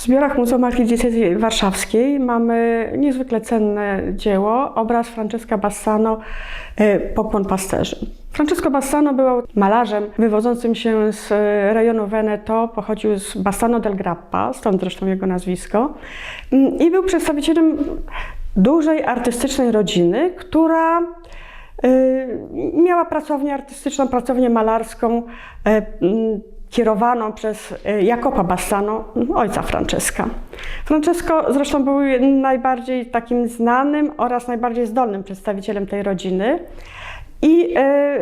W zbiorach Muzeum Archidiecezji Warszawskiej mamy niezwykle cenne dzieło, obraz Francesca Bassano e, Pokłon pasterzy. Francesco Bassano był malarzem wywodzącym się z e, rejonu Veneto, pochodził z Bassano del Grappa, stąd zresztą jego nazwisko, Mm, i był przedstawicielem dużej artystycznej rodziny, która y, miała pracownię artystyczną, pracownię malarską, mm, kierowaną przez e, Jacopa Bassano, ojca Francesca. Francesco zresztą był najbardziej takim znanym oraz najbardziej zdolnym przedstawicielem tej rodziny i e,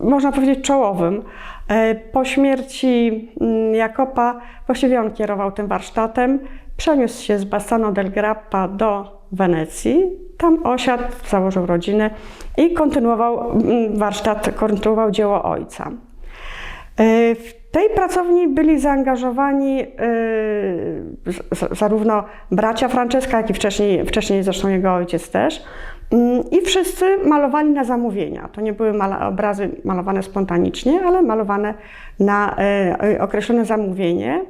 można powiedzieć czołowym. E, po śmierci mm, Jakopa właściwie on kierował tym warsztatem, przeniósł się z Bassano del Grappa do Wenecji, tam osiadł, założył rodzinę i kontynuował mm, warsztat, kontynuował dzieło ojca. E, W tej pracowni byli zaangażowani e, zarówno bracia Franceska, jak i wcześniej, wcześniej zresztą jego ojciec też. Mm, I wszyscy malowali na zamówienia. To nie były obrazy malowane spontanicznie, ale malowane na e, określone zamówienie.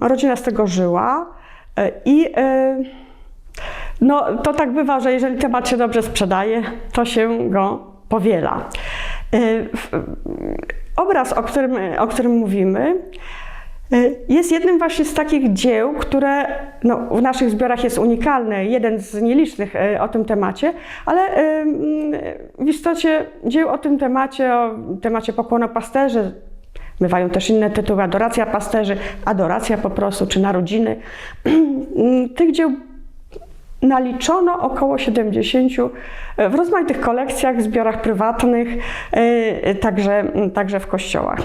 Rodzina z tego żyła i no, to tak bywa, że jeżeli temat się dobrze sprzedaje, to się go powiela. E, Obraz, o którym, o którym mówimy, y, jest jednym właśnie z takich dzieł, które no, w naszych zbiorach jest unikalny, jeden z nielicznych y, o tym temacie, ale w istocie dzieł o tym temacie, o temacie pokłonu pasterzy, bywają też inne tytuły, adoracja pasterzy, adoracja po prostu, czy narodziny. Tych dzieł naliczono około 70 w rozmaitych kolekcjach, zbiorach prywatnych, y, także, także w kościołach.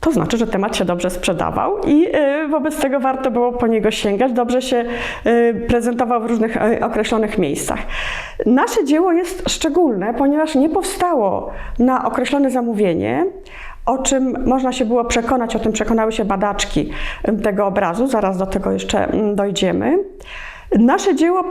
To znaczy, że temat się dobrze sprzedawał i wobec tego warto było po niego sięgać. Dobrze się prezentował w różnych określonych miejscach. Nasze dzieło jest szczególne, ponieważ nie powstało na określone zamówienie, o czym można się było przekonać, o tym przekonały się badaczki y, tego obrazu, zaraz do tego jeszcze mm, dojdziemy. Nasze dzieło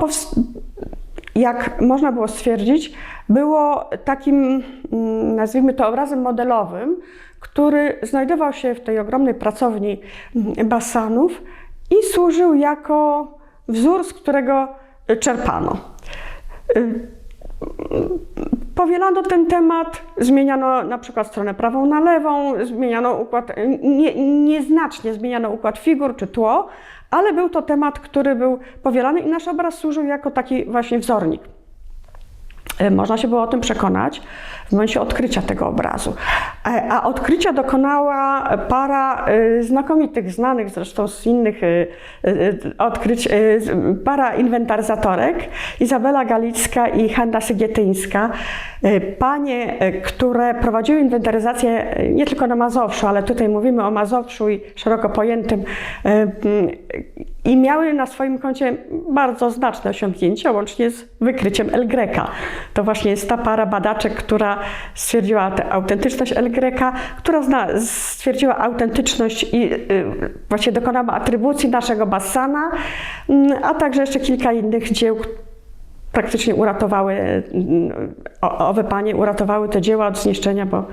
jak można było stwierdzić, było takim, mm, nazwijmy to, obrazem modelowym, który znajdował się w tej ogromnej pracowni mm, Bassanów i służył jako wzór, z którego czerpano. Powielano ten temat, zmieniano na przykład stronę prawą na lewą, zmieniano układ, nie, nieznacznie zmieniano układ figur czy tło, ale był to temat, który był powielany i nasz obraz służył jako taki właśnie wzornik. E, Można się było o tym przekonać w momencie odkrycia tego obrazu. E, A odkrycia dokonała para e, znakomitych, znanych zresztą z innych e, odkryć, para inwentaryzatorek, Izabela Galicka i Hanna Sygietyńska. Panie, które prowadziły inwentaryzację nie tylko na Mazowszu, ale tutaj mówimy o Mazowszu i szeroko pojętym i miały na swoim koncie bardzo znaczne osiągnięcia, łącznie z wykryciem El Greca. To właśnie jest ta para badaczek, która stwierdziła tę autentyczność El Greca, która zna, stwierdziła autentyczność i y, właśnie dokonała atrybucji naszego Bassana, mm, a także jeszcze kilka innych dzieł, praktycznie uratowały, owe panie uratowały te dzieła od zniszczenia, bo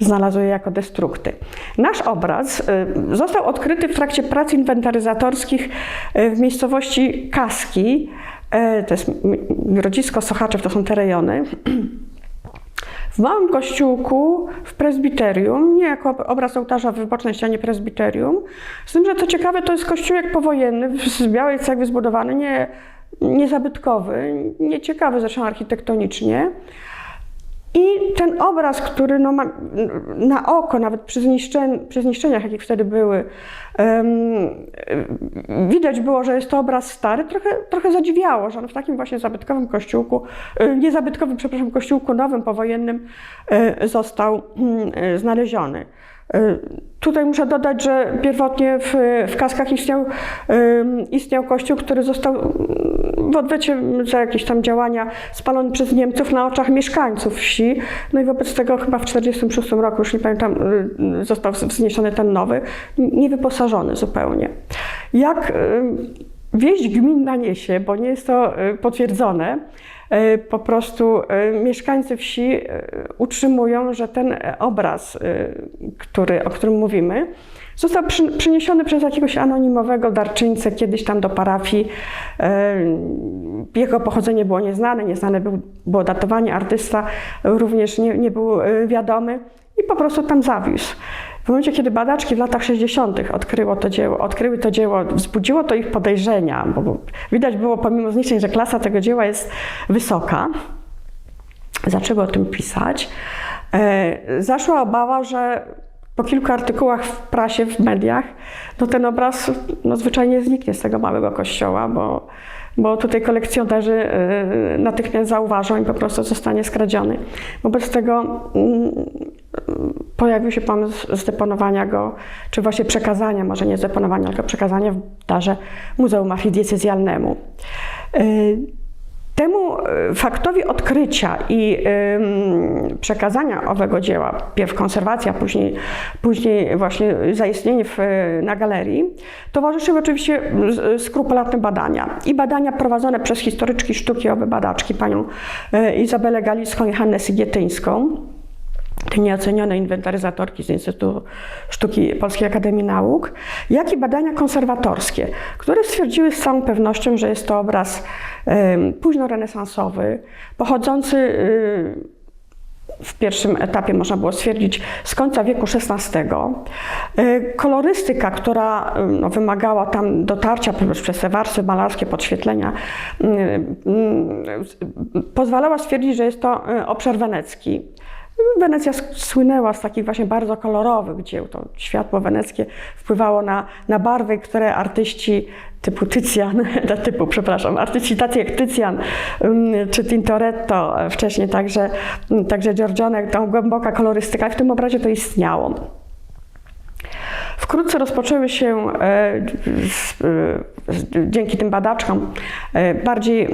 znalazły je jako destrukty. Nasz obraz y, został odkryty w trakcie prac inwentaryzatorskich y, w miejscowości Kaski, y, to jest Grodzisko, Sochaczew, to są te rejony. W małym kościółku w prezbiterium, nie jako obraz ołtarza w wybocznej ścianie prezbiterium, z tym, że co ciekawe, to jest kościółek powojenny, z białej cegły zbudowany, nie, niezabytkowy, nieciekawy zresztą architektonicznie. I ten obraz, który no ma, na oko, nawet przy, zniszczeń, przy zniszczeniach, jakie wtedy były, em, widać było, że jest to obraz stary, trochę, trochę zadziwiało, że on w takim właśnie zabytkowym kościółku, e, nie zabytkowym, przepraszam, kościółku nowym, powojennym e, został e, znaleziony. E, Tutaj muszę dodać, że pierwotnie w, w Kaskach istniał, em, istniał kościół, który został w odwecie za jakieś tam działania spalony przez Niemców na oczach mieszkańców wsi. No i wobec tego chyba w 1946 roku, już nie pamiętam, y, został wzniesiony ten nowy, niewyposażony zupełnie. Jak wieść gminna niesie, bo nie jest to y, potwierdzone, y, po prostu y, mieszkańcy wsi y, utrzymują, że ten obraz, który, o którym mówimy, Został przy, przyniesiony przez jakiegoś anonimowego darczyńcę kiedyś tam do parafii. E, Jego pochodzenie było nieznane, nieznane był, było datowanie, artysta również nie, nie był e, wiadomy i po prostu tam zawisł. Momencie, kiedy badaczki w latach 60. odkryło to dzieło, odkryły to dzieło, wzbudziło to ich podejrzenia, bo bo widać było pomimo zniszczeń, że klasa tego dzieła jest wysoka. Zaczęły o tym pisać. E, Zaszła obawa, że po kilku artykułach w prasie, w mediach, no ten obraz no, zwyczajnie zniknie z tego małego kościoła, bo, bo tutaj kolekcjonerzy e, natychmiast zauważą i po prostu zostanie skradziony. Wobec tego mm, pojawił się pomysł zdeponowania go, czy właśnie przekazania, może nie zdeponowania, tylko przekazania w darze Muzeum Archidiecezjalnemu. E, Temu e, faktowi odkrycia i przekazania owego dzieła, pierw konserwacja, później, później właśnie zaistnienie w, na galerii, towarzyszyły oczywiście skrupulatne badania. I badania prowadzone przez historyczki sztuki, owe badaczki, panią Izabelę Galicką i Hannę Sygietyńską, te nieocenione inwentaryzatorki z Instytutu Sztuki Polskiej Akademii Nauk, jak i badania konserwatorskie, które stwierdziły z całą pewnością, że jest to obraz em, późnorenesansowy, pochodzący y, w pierwszym etapie można było stwierdzić z końca wieku XVI. Y, Kolorystyka, która y, no, wymagała tam dotarcia przez te warstwy malarskie, podświetlenia, y, y, pozwalała stwierdzić, że jest to y, obszar wenecki. Wenecja słynęła z takich właśnie bardzo kolorowych dzieł. To światło weneckie wpływało na, na barwy, które artyści typu Tycjan, typu, przepraszam, artyści tacy jak Tycjan czy Tintoretto, e, wcześniej także, także Giorgione, ta głęboka kolorystyka i w tym obrazie to istniało. Wkrótce rozpoczęły się e, e, dzięki tym badaczkom e, bardziej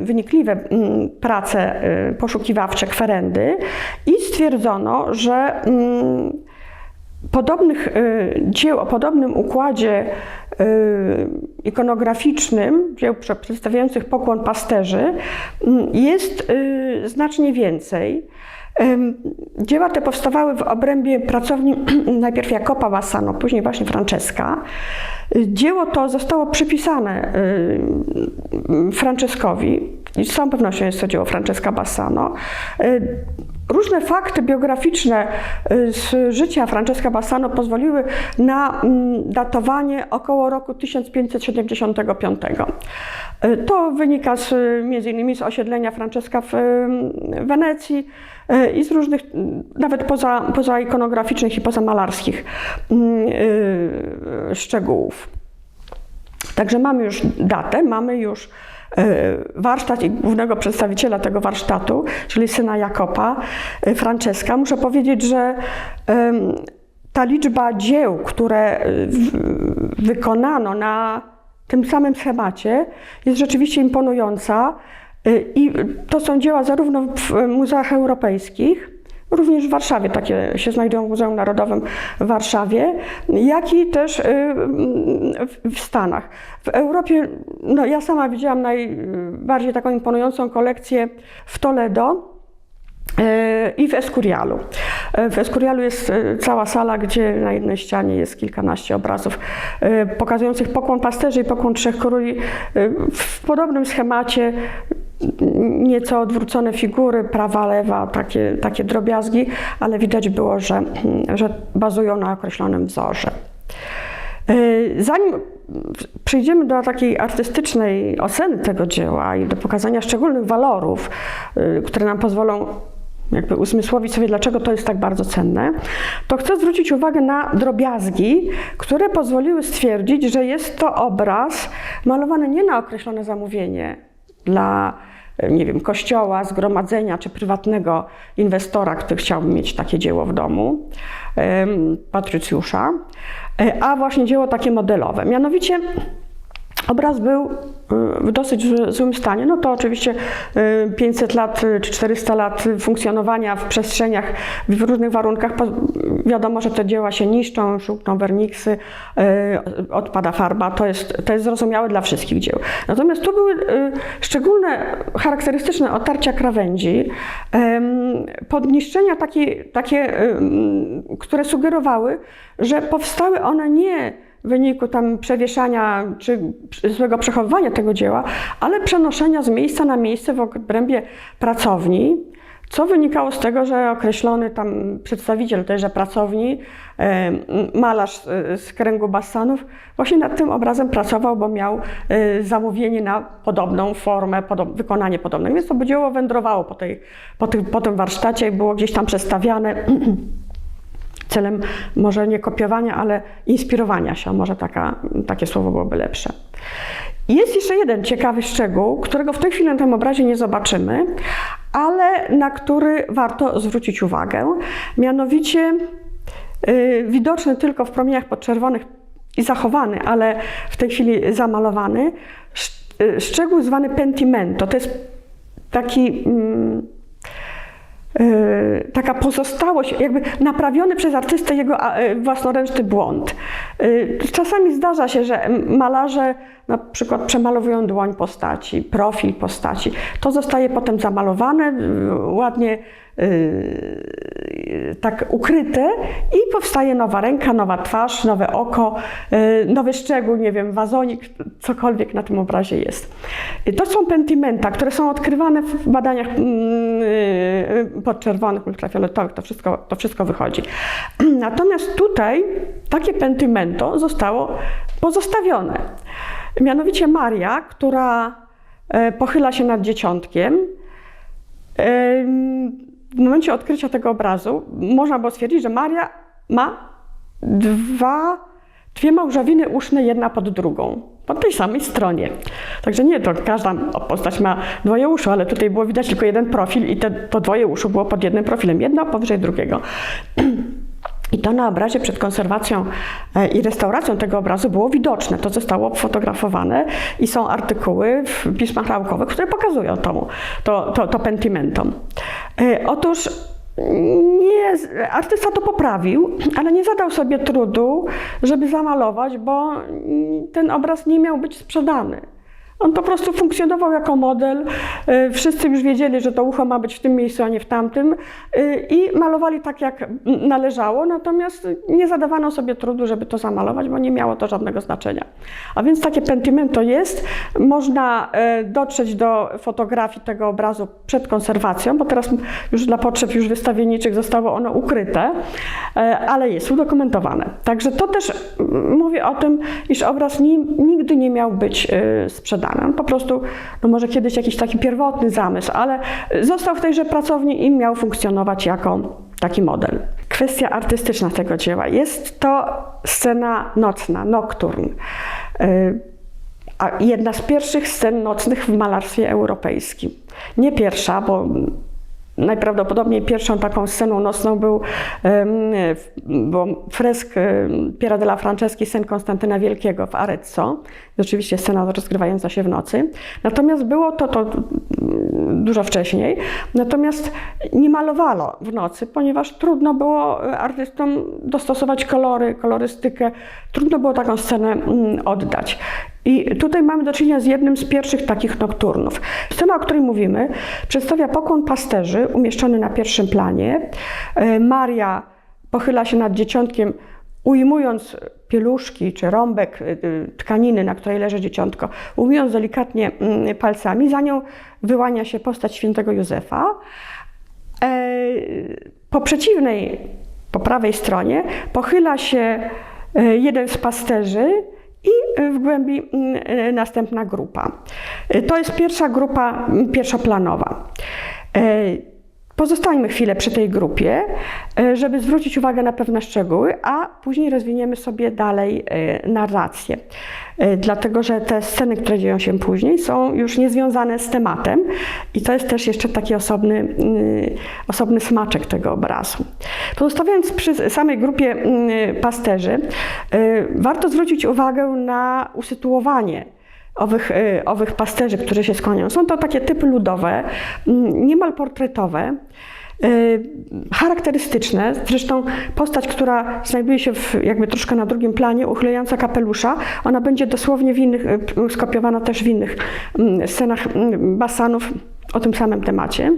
wynikliwe mm, prace poszukiwawcze, kwerendy i stwierdzono, że mm, podobnych dzieł o podobnym układzie ikonograficznym, dzieł prze- przedstawiających pokłon pasterzy, mm, jest znacznie więcej. Dzieła te powstawały w obrębie pracowni najpierw Jacopa Bassano, później właśnie Francesca. Y, Dzieło to zostało przypisane Franceskowi z całą pewnością jest to dzieło Francesca Bassano. Y, Różne fakty biograficzne y, z życia Francesca Bassano pozwoliły na datowanie około roku 1575. Y, To wynika z, między innymi z osiedlenia Francesca w Wenecji i z różnych, nawet poza, poza ikonograficznych i poza malarskich y, szczegółów. Także mamy już datę, mamy już e, warsztat i głównego przedstawiciela tego warsztatu, czyli syna Jakoba, e, Franceska. Muszę powiedzieć, że ta liczba dzieł, które e, wykonano na tym samym schemacie, jest rzeczywiście imponująca. E, I to są dzieła zarówno w muzeach europejskich, Również w Warszawie takie się znajdują w Muzeum Narodowym w Warszawie, jak i też y, w- Stanach. W Europie, no ja sama widziałam najbardziej taką imponującą kolekcję w Toledo. y, I w Escurialu. Y, W Escurialu jest y, cała sala, gdzie na jednej ścianie jest kilkanaście obrazów y, pokazujących pokłon pasterzy i pokłon trzech króli y, w podobnym schemacie nieco odwrócone figury, prawa, lewa, takie, takie drobiazgi, ale widać było, że, że bazują na określonym wzorze. Yy, Zanim przejdziemy do takiej artystycznej oceny tego dzieła i do pokazania szczególnych walorów, yy, które nam pozwolą jakby uzmysłowić sobie, dlaczego to jest tak bardzo cenne, to chcę zwrócić uwagę na drobiazgi, które pozwoliły stwierdzić, że jest to obraz malowany nie na określone zamówienie dla nie wiem, kościoła, zgromadzenia czy prywatnego inwestora, który chciałby mieć takie dzieło w domu, patrycjusza, e, a właśnie dzieło takie modelowe. Mianowicie Obraz był y, w dosyć zły- złym stanie. No to oczywiście y, 500 lat y, czy 400 lat funkcjonowania w przestrzeniach w różnych warunkach. Wiadomo, że te dzieła się niszczą, żółkną werniksy, y, odpada farba. To jest, to jest zrozumiałe dla wszystkich dzieł. Natomiast tu były y, szczególne, charakterystyczne otarcia krawędzi, podniszczenia takie, takie które sugerowały, że powstały one nie w wyniku tam przewieszania czy złego przechowywania tego dzieła, ale przenoszenia z miejsca na miejsce w obrębie pracowni, co wynikało z tego, że określony tam przedstawiciel tejże pracowni, malarz z kręgu Bassanów, właśnie nad tym obrazem pracował, bo miał e, zamówienie na podobną formę, podob, wykonanie podobne. Więc to dzieło wędrowało po, tej, po, tym, po tym warsztacie i było gdzieś tam przestawiane celem może nie kopiowania, ale inspirowania się. Może taka, takie słowo byłoby lepsze. Jest jeszcze jeden ciekawy szczegół, którego w tej chwili na tym obrazie nie zobaczymy, ale na który warto zwrócić uwagę. Mianowicie yy, widoczny tylko w promieniach podczerwonych i zachowany, ale w tej chwili zamalowany, yy, szczegół zwany pentimento. To jest taki. mm, taka pozostałość, jakby naprawiony przez artystę jego yy, własnoręczny błąd. Yy, Czasami zdarza się, że malarze na przykład przemalowują dłoń postaci, profil postaci. To zostaje potem zamalowane, yy, ładnie yy, tak ukryte i powstaje nowa ręka, nowa twarz, nowe oko, yy, nowy szczegół, nie wiem, wazonik, cokolwiek na tym obrazie jest. To są pentimenta, które są odkrywane w badaniach mm, yy, podczerwonych, ultrafioletowych, to wszystko, to wszystko wychodzi. Natomiast tutaj takie pentimento zostało pozostawione. Mianowicie Maria, która e, pochyla się nad dzieciątkiem, Em, w momencie odkrycia tego obrazu można było stwierdzić, że Maria ma dwa, dwie małżowiny uszne jedna pod drugą, po tej samej stronie. Także nie, to każda postać ma dwoje uszu, ale tutaj było widać tylko jeden profil i te, to dwoje uszu było pod jednym profilem, jedno powyżej drugiego. I to na obrazie przed konserwacją e, i restauracją tego obrazu było widoczne. To zostało fotografowane i są artykuły w pismach naukowych, które pokazują to, to, to, pentimento. E, Otóż nie, artysta to poprawił, ale nie zadał sobie trudu, żeby zamalować, bo ten obraz nie miał być sprzedany. On po prostu funkcjonował jako model. Y, Wszyscy już wiedzieli, że to ucho ma być w tym miejscu, a nie w tamtym. Y, I malowali tak, jak należało, natomiast nie zadawano sobie trudu, żeby to zamalować, bo nie miało to żadnego znaczenia. A więc takie pentimento jest. Można y, dotrzeć do fotografii tego obrazu przed konserwacją, bo teraz już dla potrzeb już wystawienniczych zostało ono ukryte, ale jest udokumentowane. Także to też mm, mówi o tym, iż obraz ni, nigdy nie miał być y, On po prostu, no może kiedyś jakiś taki pierwotny zamysł, ale został w tejże pracowni i miał funkcjonować jako taki model. Kwestia artystyczna tego dzieła. Jest to scena nocna, nocturn. Y, jedna z pierwszych scen nocnych w malarstwie europejskim. Nie pierwsza, bo najprawdopodobniej pierwszą taką sceną nocną był, był fresk Piera della Franceschi, sen Konstantyna Wielkiego w Arezzo. Rzeczywiście scena rozgrywająca się w nocy. Natomiast było to, to mm, dużo wcześniej. Natomiast nie malowano w nocy, ponieważ trudno było e, artystom dostosować kolory, kolorystykę. Trudno było taką scenę mm, oddać. I tutaj mamy do czynienia z jednym z pierwszych takich nokturnów. Scena, o której mówimy, przedstawia pokłon pasterzy umieszczony na pierwszym planie. E, Maria pochyla się nad dzieciątkiem, ujmując pieluszki czy rąbek y, y, tkaniny, na której leży dzieciątko, ujmując delikatnie mm, palcami. Za nią wyłania się postać świętego Józefa. E, Po przeciwnej, po prawej stronie pochyla się e, jeden z pasterzy i w głębi mm, e, następna grupa. E, To jest pierwsza grupa mm, pierwszoplanowa. Pozostańmy chwilę przy tej grupie, e, żeby zwrócić uwagę na pewne szczegóły, a później rozwiniemy sobie dalej e, narrację. E, Dlatego, że te sceny, które dzieją się później, są już niezwiązane z tematem i to jest też jeszcze taki osobny, y, osobny smaczek tego obrazu. Pozostawiając przy samej grupie y, pasterzy, warto zwrócić uwagę na usytuowanie owych, y, owych pasterzy, którzy się skłaniają. Są to takie typy ludowe, mm, niemal portretowe. y, Charakterystyczne, zresztą postać, która znajduje się w, jakby troszkę na drugim planie, uchylająca kapelusza, ona będzie dosłownie w innych, y, skopiowana też w innych mm, scenach mm, basanów o tym samym temacie,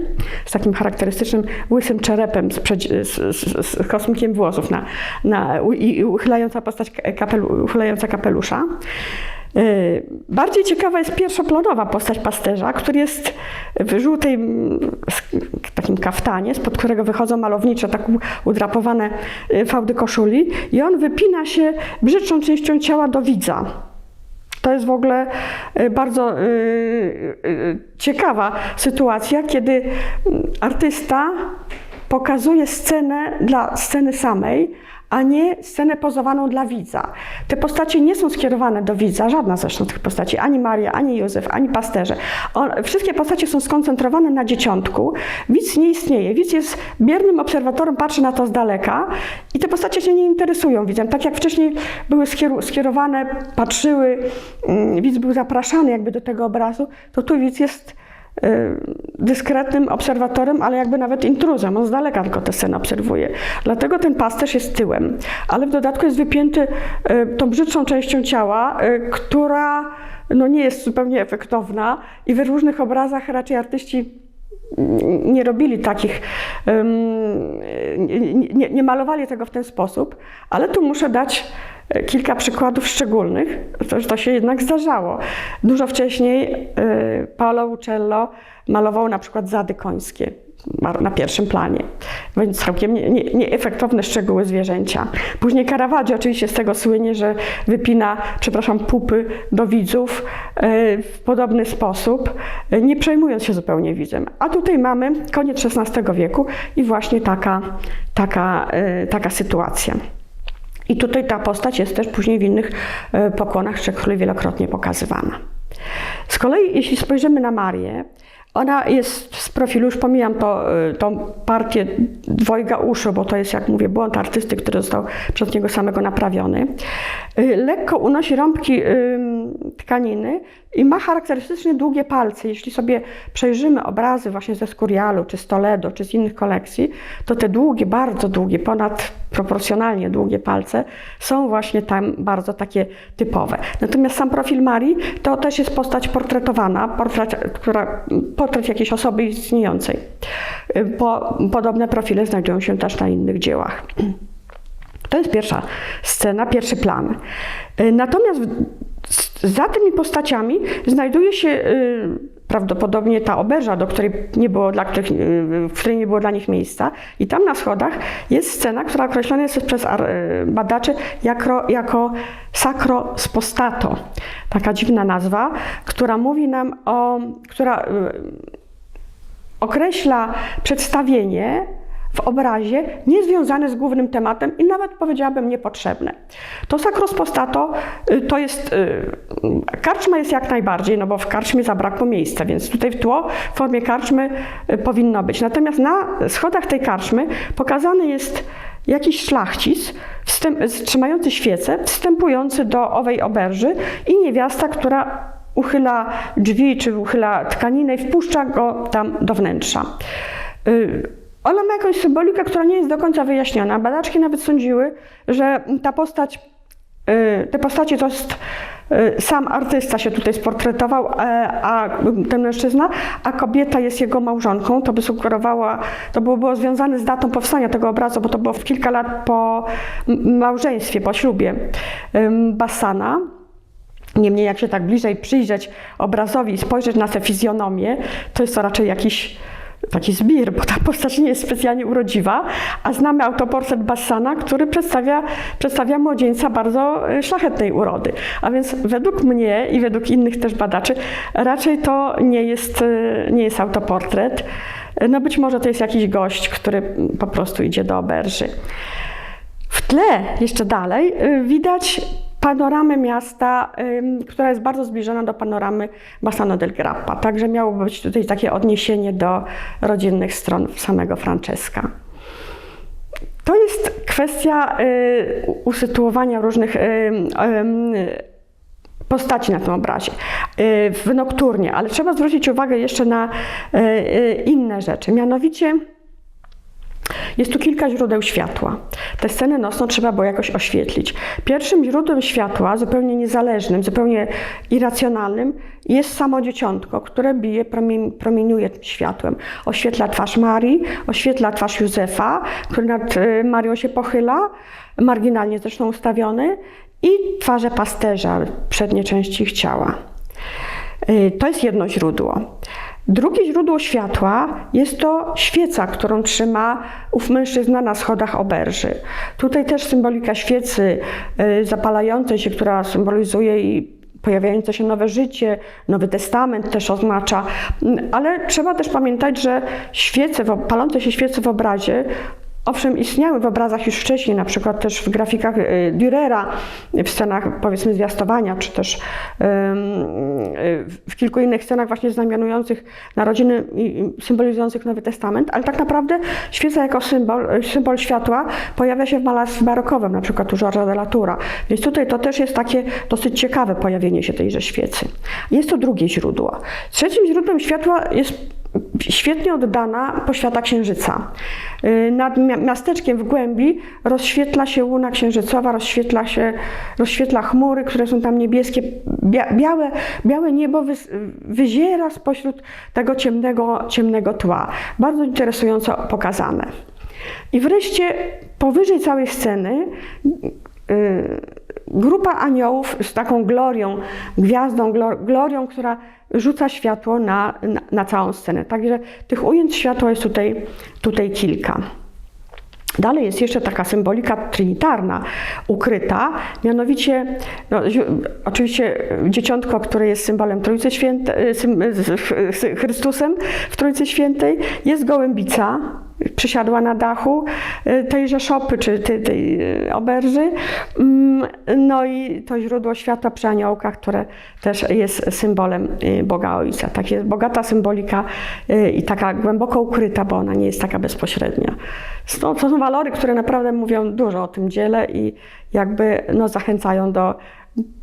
z takim charakterystycznym łysym czerepem z, z, z, z włosów na, na, i uchylająca postać kapelu, uchylająca kapelusza. Yy, Bardziej ciekawa jest pierwszoplanowa postać pasterza, który jest w żółtej takim kaftanie, spod którego wychodzą malownicze, tak udrapowane y, fałdy koszuli i on wypina się brzydszą częścią ciała do widza. To jest w ogóle y, bardzo y, y, ciekawa sytuacja, kiedy mm, artysta pokazuje scenę dla sceny samej, a nie scenę pozowaną dla widza. Te postacie nie są skierowane do widza, żadna zresztą tych postaci, ani Maria, ani Józef, ani pasterze. On, wszystkie postacie są skoncentrowane na dzieciątku. Widz nie istnieje. Widz jest biernym obserwatorem, patrzy na to z daleka i te postacie się nie interesują widzem. Tak jak wcześniej były skierowane, patrzyły, mm, widz był zapraszany jakby do tego obrazu, to tu widz jest dyskretnym obserwatorem, ale jakby nawet intruzem. On z daleka tylko tę scenę obserwuje. Dlatego ten pasterz jest tyłem, ale w dodatku jest wypięty y, tą brzydszą częścią ciała, y, która no, nie jest zupełnie efektowna i w różnych obrazach raczej artyści nie robili takich, nie, nie, nie malowali tego w ten sposób, ale tu muszę dać kilka przykładów szczególnych, to, to się jednak zdarzało. Dużo wcześniej y, Paolo Uccello malował na przykład zady końskie na pierwszym planie, więc całkiem nie- nie- nieefektowne szczegóły zwierzęcia. Później Caravaggio oczywiście z tego słynie, że wypina, przepraszam, pupy do widzów y, w podobny sposób, nie przejmując się zupełnie widzem. A tutaj mamy koniec XVI wieku i właśnie taka, taka, taka sytuacja. I tutaj ta postać jest też później w innych e, pokłonach Trzech wielokrotnie pokazywana. Z kolei, jeśli spojrzymy na Marię, ona jest z profilu, już pomijam to, e, tą partię dwojga uszu, bo to jest, jak mówię, błąd artysty, który został przez niego samego naprawiony. E, Lekko unosi rąbki ym, tkaniny i ma charakterystycznie długie palce. Jeśli sobie przejrzymy obrazy właśnie ze Skurialu, czy z Toledo, czy z innych kolekcji, to te długie, bardzo długie, ponad proporcjonalnie długie palce są właśnie tam bardzo takie typowe. Natomiast sam profil Marii to też jest postać portretowana, portret, która, portret jakiejś osoby istniejącej. Po, podobne profile znajdują się też na innych dziełach. To jest pierwsza scena, pierwszy plan. Y, Natomiast za tymi postaciami znajduje się y, prawdopodobnie ta oberża, do której nie było dla których, y, w której nie było dla nich miejsca. I tam na schodach jest scena, która określona jest przez badaczy jako, jako sacro spostato. Taka dziwna nazwa, która mówi nam o, która określa przedstawienie w obrazie niezwiązane z głównym tematem i nawet powiedziałabym niepotrzebne. To sakrospostato y, to jest, y, karczma jest jak najbardziej, no bo w karczmie zabrakło miejsca, więc tutaj w tło w formie karczmy y, powinno być. Natomiast na schodach tej karczmy pokazany jest jakiś szlachcic wstęp, trzymający świecę, wstępujący do owej oberży i niewiasta, która uchyla drzwi czy uchyla tkaninę i wpuszcza go tam do wnętrza. Ona ma jakąś symbolikę, która nie jest do końca wyjaśniona. Badaczki nawet sądziły, że ta postać, y, te postacie to jest y, sam artysta się tutaj sportretował, e, a ten mężczyzna, a kobieta jest jego małżonką. To by sugerowała, to było, było związane z datą powstania tego obrazu, bo to było w kilka lat po małżeństwie, po ślubie Bassana. Niemniej, jak się tak bliżej przyjrzeć obrazowi i spojrzeć na tę fizjonomię, to jest to raczej jakiś taki zbir, bo ta postać nie jest specjalnie urodziwa, a znamy autoportret Bassana, który przedstawia, przedstawia młodzieńca bardzo e, szlachetnej urody. A więc według mnie i według innych też badaczy raczej to nie jest, e, nie jest autoportret. E, No być może to jest jakiś gość, który po prostu idzie do oberży. W tle, jeszcze dalej, widać panoramę miasta, która jest bardzo zbliżona do panoramy Bassano del Grappa. Także miało być tutaj takie odniesienie do rodzinnych stron samego Francesca. To jest kwestia y, usytuowania różnych postaci na tym obrazie y, w nokturnie, ale trzeba zwrócić uwagę jeszcze na y, inne rzeczy. Mianowicie jest tu kilka źródeł światła. Te sceny nocną trzeba było jakoś oświetlić. Pierwszym źródłem światła, zupełnie niezależnym, zupełnie irracjonalnym, jest samo dzieciątko, które bije, promień, promieniuje światłem. Oświetla twarz Marii, oświetla twarz Józefa, który nad y, Marią się pochyla, marginalnie zresztą ustawiony, i twarze pasterza, przednie części ich ciała. Y, To jest jedno źródło. Drugie źródło światła jest to świeca, którą trzyma ów mężczyzna na schodach oberży. Tutaj też symbolika świecy y, zapalającej się, która symbolizuje i pojawiające się nowe życie, Nowy Testament też oznacza, Mm, ale trzeba też pamiętać, że świece, palące się świece w obrazie Owszem, istniały w obrazach już wcześniej, na przykład też w grafikach y, Dürera, w scenach powiedzmy zwiastowania, czy też y, w kilku innych scenach właśnie znamionujących narodziny i symbolizujących Nowy Testament, ale tak naprawdę świeca jako symbol, y, symbol światła pojawia się w malarstwie barokowym, na przykład u Georgesa de la Toura. Więc tutaj to też jest takie dosyć ciekawe pojawienie się tejże świecy. Jest to drugie źródło. Trzecim źródłem światła jest świetnie oddana poświata księżyca. Y, Nad mia- miasteczkiem w głębi rozświetla się łuna księżycowa, rozświetla się, rozświetla chmury, które są tam niebieskie. Bia, białe, białe niebo wys, wyziera spośród tego ciemnego, ciemnego tła. Bardzo interesująco pokazane. I wreszcie powyżej całej sceny y, grupa aniołów z taką glorią, gwiazdą, glor- glorią, która rzuca światło na, na, na całą scenę. Także tych ujęć światła jest tutaj, tutaj kilka. Dalej jest jeszcze taka symbolika trinitarna ukryta, mianowicie, no, oczywiście dzieciątko, które jest symbolem Trójcy Świętej, z Chrystusem w Trójcy Świętej, jest gołębica, przysiadła na dachu y, tejże szopy, czy tej, tej y, oberży, Mm, no i to źródło światła przy aniołkach, które też jest symbolem y, Boga Ojca. Tak jest bogata symbolika y, i taka głęboko ukryta, bo ona nie jest taka bezpośrednia. To, to są walory, które naprawdę mówią dużo o tym dziele i jakby no, zachęcają do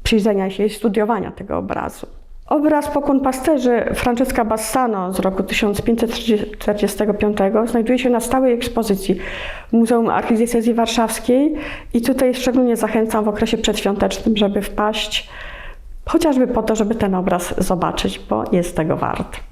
przyjrzenia się i studiowania tego obrazu. Obraz Pokłon Pasterzy Francesca Bassano z roku 1545 znajduje się na stałej ekspozycji w Muzeum Archidiecezji Warszawskiej i tutaj szczególnie zachęcam w okresie przedświątecznym, żeby wpaść, chociażby po to, żeby ten obraz zobaczyć, bo jest tego wart.